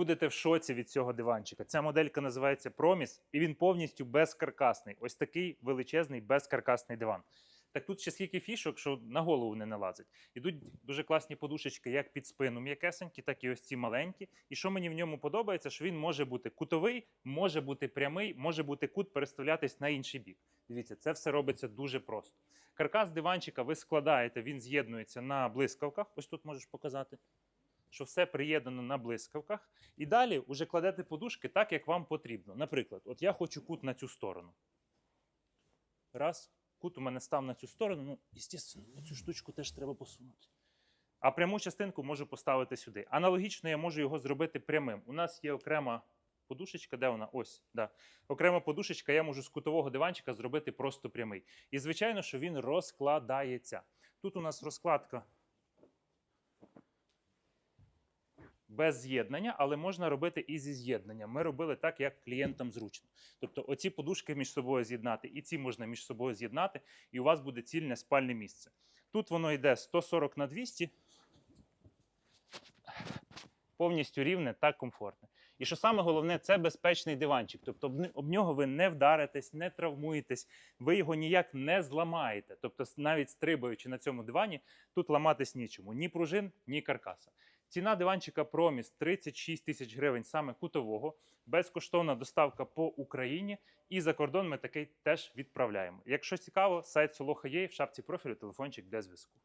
будете в шоці від цього диванчика. Ця моделька називається Promis, і він повністю безкаркасний. Ось такий величезний безкаркасний диван. Так тут ще скільки фішок, що на голову не налазить. Ідуть дуже класні подушечки, як під спину м'якесенькі, так і ось ці маленькі. І що мені в ньому подобається, що він може бути кутовий, може бути прямий, може бути кут переставлятись на інший бік. Дивіться, це все робиться дуже просто. Каркас диванчика ви складаєте, він з'єднується на блискавках. Ось тут можеш показати, що все приєднано на блискавках. І далі вже кладете подушки так, як вам потрібно. Наприклад, от я хочу кут на цю сторону. Раз, кут у мене став на цю сторону. Ну, звісно, цю штучку теж треба посунути. А пряму частинку можу поставити сюди. Аналогічно я можу його зробити прямим. У нас є окрема подушечка, де вона? Ось, да. Окрема подушечка, я можу з кутового диванчика зробити просто прямий. І звичайно, що він розкладається. Тут у нас розкладка без з'єднання, але можна робити і зі з'єднанням. Ми робили так, як клієнтам зручно. Тобто, оці подушки між собою з'єднати, і ці можна між собою з'єднати, і у вас буде цільне спальне місце. Тут воно йде 140 на 200, повністю рівне та комфортне. І що саме головне, це безпечний диванчик. Тобто об нього ви не вдаритесь, не травмуєтесь, ви його ніяк не зламаєте. Тобто, навіть стрибаючи на цьому дивані, тут ламатись нічому. Ні пружин, ні каркаса. Ціна диванчика Проміс 36 тисяч гривень саме кутового, безкоштовна доставка по Україні. І за кордон ми такий теж відправляємо. Якщо цікаво, сайт Солоха є в шапці профілю телефончик для зв'язку.